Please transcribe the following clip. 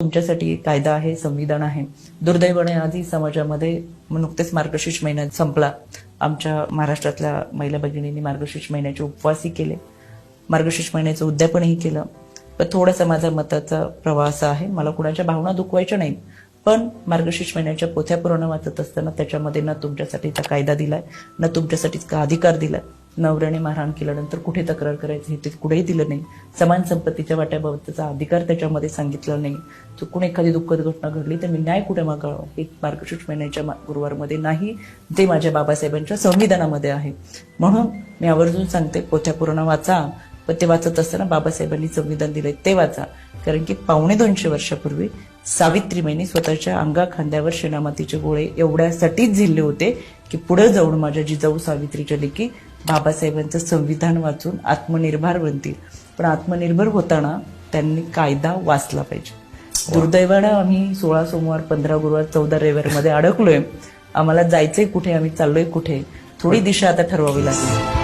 तुमच्यासाठी कायदा आहे संविधान आहे. दुर्दैवाने आधी समाजामध्ये नुकतेच मार्गशीर्ष महिना संपला. आमच्या महाराष्ट्रातल्या महिला भगिनींनी मार्गशीर्ष महिन्याचे उपवासही केले. मार्गशीर्ष महिन्याचं उद्यापनही केलं. पण थोडासा माझा मताचा प्रवास आहे. मला कुणाच्या भावना दुखवायच्या नाही पण मार्गशीर्ष महिन्याच्या पोथ्या पुराण वाचत असताना त्याच्यामध्ये ना तुमच्यासाठीचा कायदा दिलाय ना तुमच्यासाठीचा अधिकार दिलाय? नवऱ्याने मारहाण केल्यानंतर कुठे तक्रार करायची हे ते कुठेही दिलं नाही. समान संपत्तीच्या वाट्याबाबतचा अधिकार त्याच्यामध्ये सांगितला नाही. चुकून एखादी दुःखद घटना घडली तर मी न्याय कुठे मागावा? हे मार्गशीर्ष महिन्याच्या गुरुवारमध्ये नाही ते माझ्या बाबासाहेबांच्या संविधानामध्ये आहे. म्हणून मी आवर्जून सांगते पोथ्या पूर्ण वाचा पण ते वाचत असताना बाबासाहेबांनी संविधान दिले ते वाचा. कारण की पावणे दोनशे वर्षापूर्वी सावित्रीबाईंनी स्वतःच्या अंगा खांद्यावर शेणामातीचे गोळे एवढ्यासाठीच झेलले होते की पुढे जाऊन माझ्या जिजाऊ सावित्रीच्या लेखी बाबासाहेबांचं संविधान वाचून आत्मनिर्भर बनतील. पण आत्मनिर्भर होताना त्यांनी कायदा वाचला पाहिजे. दुर्दैवानं आम्ही सोळा सोमवार पंधरा गुरुवार चौदा रविवारमध्ये अडकलोय. आम्हाला जायचंय कुठे आम्ही चाललोय कुठे? थोडी दिशा आता ठरवावी लागेल.